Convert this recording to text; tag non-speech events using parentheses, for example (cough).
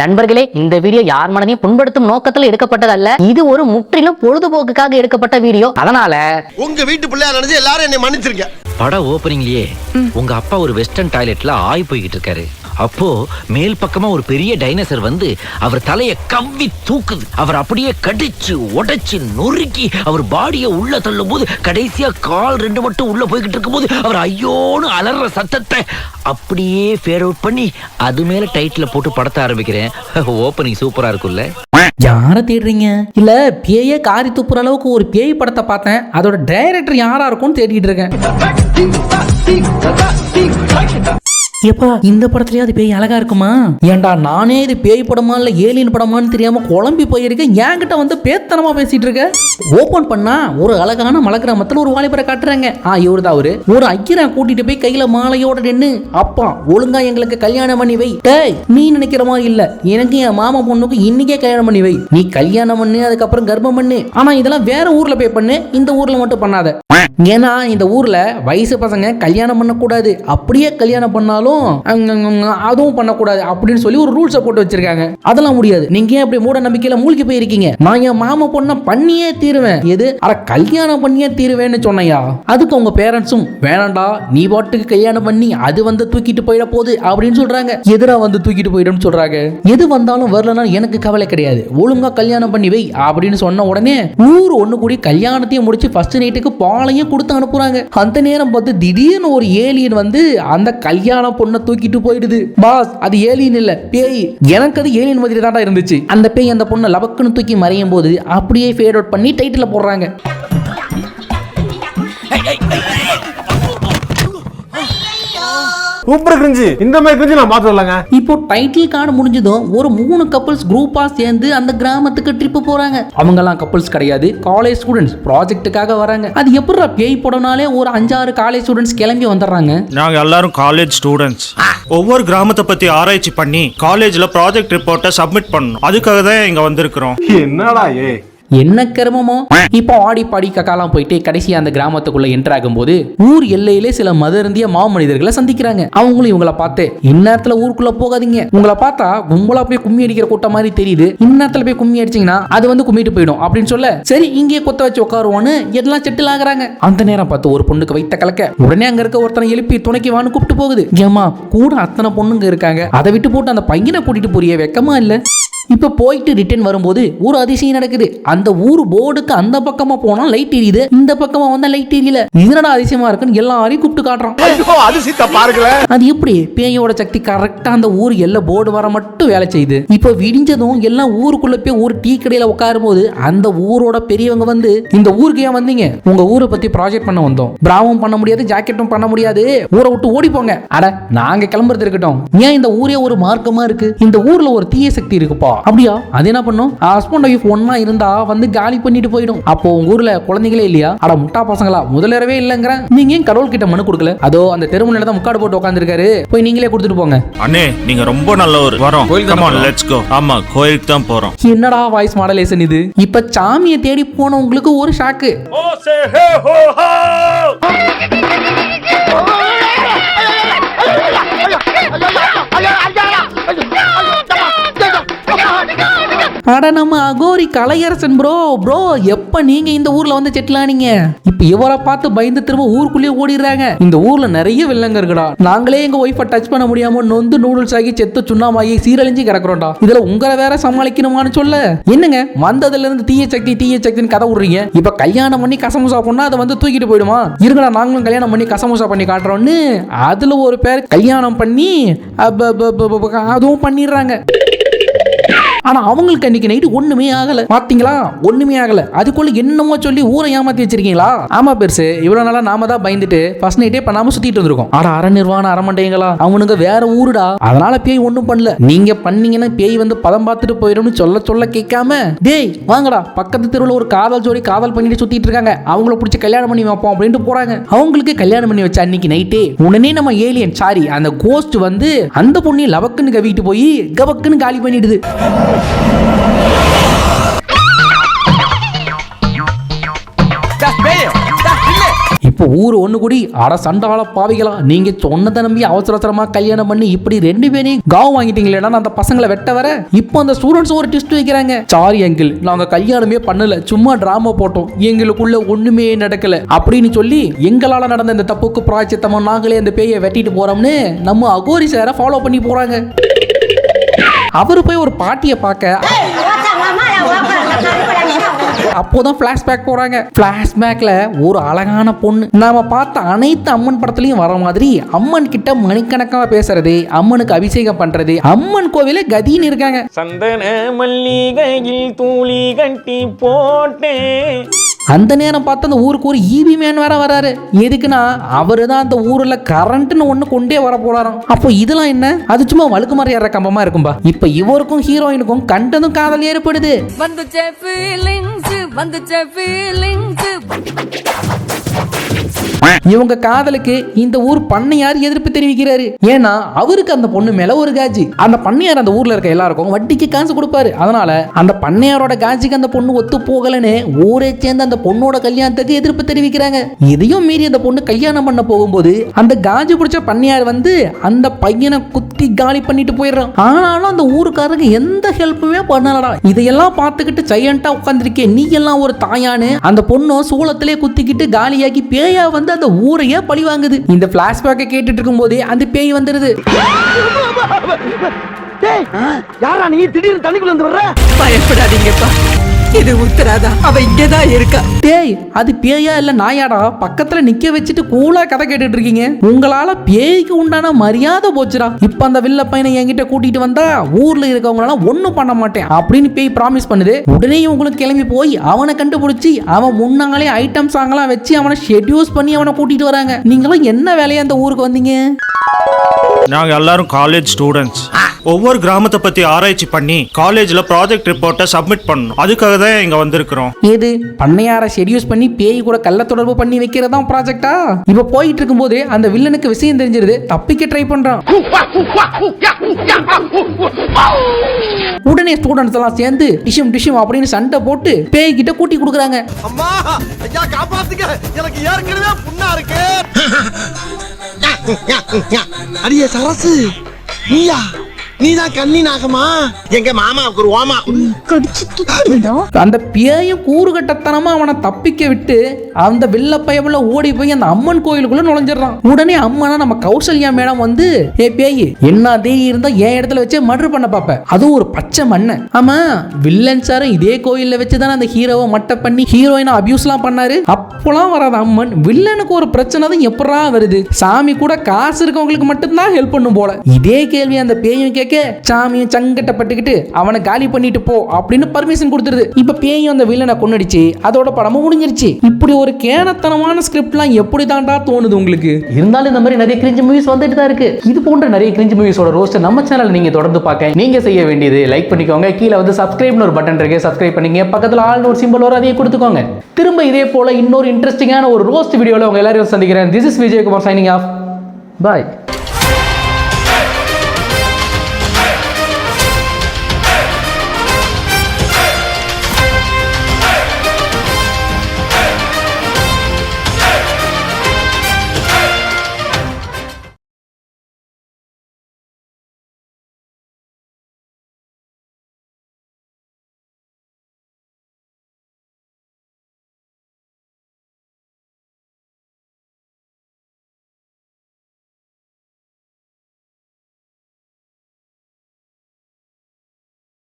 நண்பர்களே இந்த வீடியோ யார் மனதையும் புண்படுத்தும் நோக்கத்தில் எடுக்கப்பட்டதல்ல. இது ஒரு முற்றிலும் பொழுதுபோக்குக்காக எடுக்கப்பட்ட வீடியோ. அதனால உங்க வீட்டு பிள்ளையா நினைச்சு எல்லாரும் என்னை மன்னிச்சிருங்க. பட ஓப்பனிங்லயே உங்க அப்பா ஒரு வெஸ்டர்ன் டாய்லெட்ல ஆய் போய்கிட்டு இருக்காரு. அப்போ மேல் பக்கமா ஒரு பெரிய டைனோசர் வந்து அவர் தலையை கவ்வி தூக்குது. அவர் அப்படியே கடிச்சு உடைச்சு நொறுக்கி அவர் பாடியை உள்ள தள்ளும் போது கடைசியா கால் ரெண்டு மட்டும் உள்ள போய்கிட்டு இருக்கும்போது அவர் ஐயோன்னு அலற சத்தத்தை அப்படியே ஃபேர் அவுட் பண்ணி அது மேல டைட்டில் போட்டு படத்த ஆரம்பிக்கிறேன். (laughs) ஓப்பனிங் சூப்பரா இருக்கும்ல. யாரை தேடுறீங்க? இல்ல பேயே காரி துப்புற அளவுக்கு ஒரு பேய் படத்தை பார்த்தேன். அதோட டைரக்டர் யாரா இருக்கும்னு தேடிட்டு இருக்கேன். ஏப்பா இந்த படத்துலயாவது பேய் அழகா இருக்குமா? ஏன்டா நானே இது பேய் படமா இல்ல ஏலியன் படமான்னு தெரியாம குழம்பி போயிருக்கேன். என்கிட்ட வந்து பேத்தனமா பேசிட்டு இருக்க? ஓபன் பண்ணா ஒரு அழகான மலை கிராமத்துல ஒரு வாலிபரை காட்டுறாங்க. ஆ இவருதான் அவரு? ஒரு ஐயரை கூட்டிட்டு போய் கையில மாலையோட நின்னு அப்பா ஒழுங்கா எங்களுக்கு கல்யாணம் பண்ணி வை. டேய் நீ நினைக்கிற மாதிரி இல்ல. எனக்கு என் மாமா பொண்ணுக்கு இன்னைக்கே கல்யாணம் பண்ணி வை. நீ கல்யாணம் பண்ணு அதுக்கப்புறம் கர்ப்பம் பண்ணு. ஆனா இதெல்லாம் வேற ஊர்ல போய் பண்ணு. இந்த ஊர்ல மட்டும் பண்ணாத. ஏன்னா இந்த ஊர்ல வயசு பசங்க கல்யாணம் பண்ணக்கூடாது. அப்படியே கல்யாணம் பண்ணாலும் அதுவும் பண்ணக்கூடாது அப்படின்னு சொல்லி ஒரு ரூல்ஸை போட்டு வச்சிருக்காங்க. அதெல்லாம் முடியாது. நீங்க ஏன் அப்படி மூட நம்பிக்கையில மூழ்கி போயிருக்கீங்க? நான் என் மாமா பொண்ணை பண்ணியே தீருவேன். எது? அட கல்யாணம் பண்ணியே தீருவேன்னு சொன்னையா? அதுக்கு உங்க பேரண்ட்ஸும் வேணாண்டா நீ பாட்டுக்கு கல்யாணம் பண்ணி அது வந்து தூக்கிட்டு போயிட போகுது அப்படின்னு சொல்றாங்க. எதிரா வந்து தூக்கிட்டு போயிடும் சொல்றாங்க? எது வந்தாலும் வரலன்னா எனக்கு கவலை கிடையாது. ஒழுங்கா கல்யாணம் பண்ணி வை அப்படின்னு சொன்ன உடனே ஊர் ஒண்ணு கூடி கல்யாணத்தையும் முடிச்சு ஃபர்ஸ்ட் நைட்டுக்கு பாலையும் கொடுத்து அனுப்புறாங்க. அந்த நேரம் பார்த்து திடீர்னு ஒரு ஏலியன் வந்து அந்த கல்யாண பொண்ணை தூக்கிட்டு போயிடுது. பாஸ் அது ஏலியன் இல்ல பேய். எனக்கு அது ஏலியன் மாதிரி தான்டா இருந்துச்சு. அந்த பேய் அந்த பொண்ணை லபக்குன்னு தூக்கி மறையும் போது அப்படியே ஃபேட் அவுட் பண்ணி டைட்டில் போடுறாங்க. Super cringe. இந்த மாதிரி கிரிஞ்சு நான் பார்த்து வரலங்க இப்போ டைட்டில் கார்டு முடிஞ்சதும் ஒரு மூணு கப்பல்ஸ் குரூப்பா சேர்ந்து அந்த கிராமத்துக்கு ட்ரிப் போறாங்க. அவங்கெல்லாம் கப்பல்ஸ் கிடையாது காலேஜ் ஸ்டூடெண்ட்ஸ் ப்ராஜெக்ட்டுக்காக வராங்க. அது எப்படிடா பேய் படம்னாலே ஒரு அஞ்சாறு காலேஜ் ஸ்டூடெண்ட்ஸ் கிளம்பி வந்துடுறாங்க? நாங்க எல்லாரும் காலேஜ் ஸ்டூடெண்ட்ஸ் ஒவ்வொரு கிராமத்தை பத்தி ஆராய்ச்சி பண்ணி காலேஜ்ல ப்ராஜெக்ட் ரிப்போர்ட்டை சப்மிட் பண்ணணும். அதுக்காக தான் இங்க வந்திருக்கிறோம். என்னடா ஏ என்ன கிரமமோ? இப்போ ஆடி பாடி கக்காலாம் போயிட்டு கடைசியா அந்த கிராமத்துக்குள்ள என்டர் ஆகும்போது ஊர் எல்லையிலே சில மதருந்திய மாமனிதர்களை சந்திக்கிறாங்க. அவங்களும் இவங்கள பார்த்து இந்நேரத்துல ஊருக்குள்ள போகாதீங்க. உங்களை பார்த்தா கும்பலா போய் கும்மி அடிக்கிற கூட்டம் மாதிரி தெரியுது. இந்நேரத்துல போய் கும்மி அடிச்சீங்கன்னா அது வந்து கும்மிட்டு போயிடும். அப்படின்னு சொல்ல சரி இங்கேயே கொத்த வச்சு உட்காருவோன்னு எல்லாம் செட்டில் ஆகுறாங்க. அந்த நேரம் பார்த்து ஒரு பொண்ணுக்கு வைத்த கலக்க உடனே அங்க இருக்க ஒருத்தனை எழுப்பி துணைக்கு வான்னு கூப்பிட்டு போகுது. ஏமா கூட அத்தனை பொண்ணுங்க இருக்காங்க. அதை விட்டு போட்டு அந்த பையனை கூட்டிட்டு போறிய வெக்கமா இல்லை? இப்ப போயிட்டு ரிட்டர்ன் வரும்போது ஒரு அதிசயம் நடக்குது. அந்த ஊர் போர்டுக்கு அந்த பக்கமா போனா லைட் எரியுது. இந்த பக்கமா வந்தா லைட் எரியல. இதனடா அதிசயமா இருக்குன்னு எல்லாரையும் கூப்பிட்டு காட்டுறான். அது எப்படி? பேயோட சக்தி கரெக்டா அந்த ஊர் எல்லா போர்டு வர மட்டும் வேலை செய்யுது. இப்போ விடிஞ்சதும் எல்லாம் ஊருக்குள்ள போய் ஒரு டீ கடையில உட்காரும் போது அந்த ஊரோட பெரியவங்க வந்து இந்த ஊருக்கு ஏன் வந்தீங்க? உங்க ஊரை பத்தி ப்ராஜெக்ட் பண்ண வந்தோம். பிராவும் பண்ண முடியாது ஜாக்கெட்டும் பண்ண முடியாது. ஊரை விட்டு ஓடி போங்க. அட நாங்க கிளம்புறது இருக்கட்டும். ஏன் இந்த ஊரே ஒரு மார்க்கமா இருக்கு? இந்த ஊர்ல ஒரு தீய சக்தி இருக்குப்பா. அப்படியா அது என்ன பண்ணும் ஹஸ்பண்ட் ஒய்ஃப் ஒன்னா இருந்தா வந்து காலி பண்ணிட்டு போயிடும் அப்போ உங்க ஊர்ல குழந்தைகளே இல்லையா அட முட்டா பசங்களா முதலறவே இல்லைங்கிற நீங்க ஏன் கடவுள் கிட்ட மனு கொடுக்கல அதோ அந்த தெருமுனையில தான் முக்காடு போட்டு உட்காந்துருக்காரு போய் நீங்களே கொடுத்துட்டு போங்க அண்ணே நீங்க ரொம்ப நல்லவர் வரோம் கமான் லெட்ஸ் கோ ஆமா கோயிலுக்கு தான் போறோம் என்னடா வாய்ஸ் மாடலேஷன் இது இப்ப சாமியை தேடி போன உங்களுக்கு ஒரு ஷாக்கு அட நம்ம அகோரி கலையரசன் ப்ரோ ப்ரோ எப்ப நீங்க இந்த ஊர்ல வந்து செட்டிலானீங்க? இப்போ இப்ப இவரை பார்த்து பயந்து திரும்ப ஊருக்குள்ளேயே ஓடிடுறாங்க. இந்த ஊர்ல நிறைய வில்லங்க இருக்குடா நாங்களே எங்க ஒய்ஃபை டச் பண்ண முடியாம நொந்து நூடுல்ஸ் ஆகி செத்து சுண்ணாமாகி சீரழிஞ்சு கிடக்குறோம்டா. இதுல உங்களை வேற சமாளிக்கணுமான்னு சொல்ல. என்னங்க? வந்ததுல இருந்து தீய சக்தி தீய சக்தின்னு கதை விடுறீங்க? இப்ப கல்யாணம் பண்ணி கசமுசா பண்ணா அதை வந்து தூக்கிட்டு போயிடுமா? இருங்கடா நாங்களும் கல்யாணம் பண்ணி கசமுசா பண்ணி காட்டுறோம்னு அதுல ஒரு பேர் கல்யாணம் பண்ணி அதுவும் பண்ணிடுறாங்க. ஆனா அவங்களுக்கு அன்னைக்கு நைட்டு ஒண்ணுமே ஆகல. பாத்தீங்களா? ஒண்ணுமே ஆகல. அதுக்குள்ள என்னமோ சொல்லி ஊரை ஏமாத்தி வச்சிருக்கீங்களா? ஆமா பெருசு. இவ்வளவு நாளா நாம தான் பயந்துட்டு ஃபர்ஸ்ட் நைட்டே பண்ணாம சுத்திட்டு இருந்திருக்கோம். ஆனா அற நிர்வாண அரமண்டைங்களா அவனுங்க வேற ஊருடா. அதனால பேய் ஒண்ணும் பண்ணல. நீங்க பண்ணீங்கன்னா பேய் வந்து பதம் பார்த்துட்டு போயிடும்னு சொல்ல சொல்ல கேட்காம டேய் வாங்கடா. பக்கத்து தெருவுல ஒரு காதல் ஜோடி காதல் பண்ணிட்டு சுத்திட்டு இருக்காங்க. அவங்கள பிடிச்சி கல்யாணம் பண்ணி வைப்போம் அப்படின்ட்டு போறாங்க. அவங்களுக்கு கல்யாணம் பண்ணி வச்ச அன்னைக்கு நைட்டே உடனே நம்ம ஏலியன் சாரி அந்த கோஸ்ட் வந்து அந்த பொண்ணையும் லவக்குன்னு கவிட்டு போய் கபக்குன்னு காலி பண்ணிடுது. இப்போ ஊர் ஒண்ணு கூடி அட சண்டால பாவிகளா நீங்க சொன்னதை நம்பி அவசர அவசரமா கல்யாணம் பண்ணி இப்படி ரெண்டு பேரையும் காவு வாங்கிட்டீங்களேடா அந்த பசங்களை வெட்ட வர. இப்போ அந்த ஸ்டூடெண்ட்ஸ் ஒரு டிஸ்ட் வைக்கிறாங்க. சாரி அங்கிள் நாங்க கல்யாணமே பண்ணல. சும்மா டிராமா போட்டோம். எங்களுக்குள்ள ஒண்ணுமே நடக்கல. அப்படின்னு சொல்லி எங்களால நடந்த இந்த தப்புக்கு பிராய்ச்சித்தமா நாங்களே அந்த பேயை வெட்டிட்டு போறோம்னு நம்ம அகோரி சாரை ஃபாலோ பண்ணி போறாங்க. அவர் போய் ஒரு பாட்டியை பார்க்க. அப்போதான் ஃபிளாஷ்பேக் போறாங்க. ஃபிளாஷ்பேக்ல ஒரு அழகான பொண்ணு. நாம பார்த்த அனைத்து அம்மன் படத்துலயும் வர மாதிரி அம்மன் கிட்ட மணிக்கணக்காக பேசுறது அம்மனுக்கு அபிஷேகம் பண்றது அம்மன் கோவில கதின்னு இருக்காங்க. சந்தன மல்லிகையில் தூளி கட்டி போட்டேன். அந்த நேரம் பார்த்து அந்த ஊருக்கு ஒரு ஈபி மேன் வேற வராரு. எதுக்குன்னா அவரு தான் அந்த ஊர்ல கரண்ட்னு ஒண்ணு கொண்டே வர போறாராம். அப்போ இதெல்லாம் என்ன? அது சும்மா வழுக்கு மாதிரி ஏற கம்பமா இருக்கும்பா. இப்ப இவருக்கும் ஹீரோயினுக்கும் கண்டதும் காதல் ஏற்படுது. வந்துச்சே ஃபீலிங்ஸ் வந்துச்சே ஃபீலிங்ஸ் இவங்க காதலுக்கு இந்த ஊர் பண்ணையார் எதிர்ப்பு தெரிவிக்கிறாரு. ஏன்னா அவருக்கு அந்த பொண்ணு மேல ஒரு காஜி. அந்த பண்ணையார் அந்த ஊர்ல இருக்க எல்லாருக்கும் வட்டிக்கு காசு கொடுப்பாரு. அதனால அந்த பண்ணையாரோட காஜிக்கு அந்த பொண்ணு ஒத்து போகலன்னு ஊரே சேர்ந்து அந்த பொண்ணோட கல்யாணத்துக்கு எதிர்ப்பு தெரிவிக்கிறாங்க. இதையும் மீறி அந்த பொண்ணு கல்யாணம் பண்ண போகும்போது அந்த காஜி பிடிச்ச பண்ணையார் வந்து அந்த பையனை குத்தி காலி பண்ணிட்டு போயிடுறான். ஆனாலும் அந்த ஊருக்காரங்க எந்த ஹெல்ப்புமே பண்ணலடா. இதையெல்லாம் பார்த்துக்கிட்டு சைலண்டா உட்காந்துருக்கே நீ எல்லாம் ஒரு தாயான்னு அந்த பொண்ணும் சூளத்திலே குத்திக்கிட்டு காலியாக்கி பேயா வந்து அந்த ஊரையே பழி வாங்குது. இந்த பிளாஷ்பேக்கை கேட்டுட்டு இருக்கும்போதே அந்த பேய் வந்துடுது யாரா நீ? திடீர்னு தண்ணிக்குள்ள இருந்து வர்ற? பயப்படாதீங்கப்பா. இது உத்தராதா? அவ இங்கதான் இருக்கா? பேய் அது பேயா இல்ல நாயாடா? பக்கத்துல நிக்க வச்சுட்டு கூலா கதை கேட்டுட்டு இருக்கீங்க. உங்களால பேய்க்கு உண்டான மரியாதை போச்சுடா. இப்ப அந்த வில்ல பையனை என்கிட்ட கூட்டிட்டு வந்தா ஊர்ல இருக்கவங்களால ஒண்ணும் பண்ண மாட்டேன் அப்படின்னு பேய் ப்ராமிஸ் பண்ணுது. உடனே இவங்களுக்கு கிளம்பி போய் அவனை கண்டுபிடிச்சி அவன் முன்னாலே ஐட்டம் சாங்கெல்லாம் வச்சு அவனை ஷெட்யூஸ் பண்ணி அவனை கூட்டிட்டு வராங்க. நீங்களும் என்ன வேலையா அந்த ஊருக்கு வந்தீங்க? நாங்க எல்லாரும் காலேஜ் ஸ்டூடெண்ட்ஸ் ஒவ்வொரு கிராமத்தை பத்தி ஆராய்ச்சி பண்ணி காலேஜ்ல ப்ராஜெக்ட் ரிப்போர்ட்டை சப்மிட் பண்ணணும். அதுக்காக தான் இங்க வந்திருக்கிறோம். ஏது? பண்ணையார ஷெடியூஸ் பண்ணி பேய் கூட கள்ள தொடர்பு பண்ணி வைக்கிறதா ப்ராஜெக்டா இப்ப போயிட்டு இருக்கும்போது அந்த வில்லனுக்கு விஷயம் தெரிஞ்சிருது. தப்பிக்க ட்ரை பண்றான். உடனே ஸ்டூடெண்ட்ஸ் எல்லாம் சேர்ந்து டிஷம் டிஷம் அப்படின்னு சண்டை போட்டு பேய் கிட்ட கூட்டி கொடுக்குறாங்க. அம்மா ஐயா காப்பாத்துங்க. எனக்கு ஏற்கனவே புண்ணா இருக்கு. அடியே சரசு. நீயா? நீதான் கண்ணி நாகமா எங்க மாமாவுக்கு ஒரு ஓமா அந்த பேயும் கூறுகட்டத்தனமா அவனை தப்பிக்க விட்டு அந்த வில்ல பயவுல ஓடி போய் அந்த அம்மன் கோயிலுக்குள்ள நுழைஞ்சிடறான். உடனே அம்மனா நம்ம கௌசல்யா மேடம் வந்து ஏ பேய் என்ன தேடி இருந்தா என் இடத்துல வச்சு மர்டர் பண்ண பாப்ப. அதுவும் ஒரு பச்சை மண்ணை. ஆமா வில்லன் சாரும் இதே கோயில்ல வச்சு தானே அந்த ஹீரோவை மட்டை பண்ணி ஹீரோயினை அபியூஸ்லாம் பண்ணாரு. அப்போலாம் வராத அம்மன் வில்லனுக்கு ஒரு பிரச்சனை தான் எப்படா வருது? சாமி கூட காசு இருக்கவங்களுக்கு மட்டும்தான் ஹெல்ப் பண்ணும் போல. இதே கேள்வி அந்த பேயும் கேட்க சாமியும் சங்கட்டப்பட்டுக்கிட்டு அவனை காலி பண்ணிட்டு போ அப்படின்னு பர்மிஷன் கொடுத்துருது. இப்ப பேயும் அந்த வில்லனை கொன்னடிச்சு. அதோட படமும் முடிஞ்சிருச்சு. இப்படி ஒரு கேனத்தனமான ஸ்கிரிப்ட்லாம் எப்படி தாண்டா தோணுது உங்களுக்கு? இருந்தாலும் இந்த மாதிரி நிறைய கிரிஞ்சு மூவிஸ் வந்துட்டு தான் இருக்கு. இது போன்ற நிறைய கிரிஞ்சு மூவிஸோட ரோஸ்ட் நம்ம சேனல் நீங்க தொடர்ந்து பார்க்க. நீங்க செய்ய வேண்டியது லைக் பண்ணிக்கோங்க. கீழே வந்து சப்ஸ்கிரைப்னு ஒரு பட்டன் இருக்கு. சப்ஸ்கிரைப் பண்ணிங்க. பக்கத்துல ஆள்னு ஒரு சிம்பிள் வரும். அதையே கொடுத்துக்கோங்க. திரும்ப இதே போல இன்னொரு இன்ட்ரெஸ்டிங்கான ஒரு ரோஸ்ட் வீடியோல உங்க எல்லாரையும் சந்திக்கிறேன். This is Vijayakumar signing off bye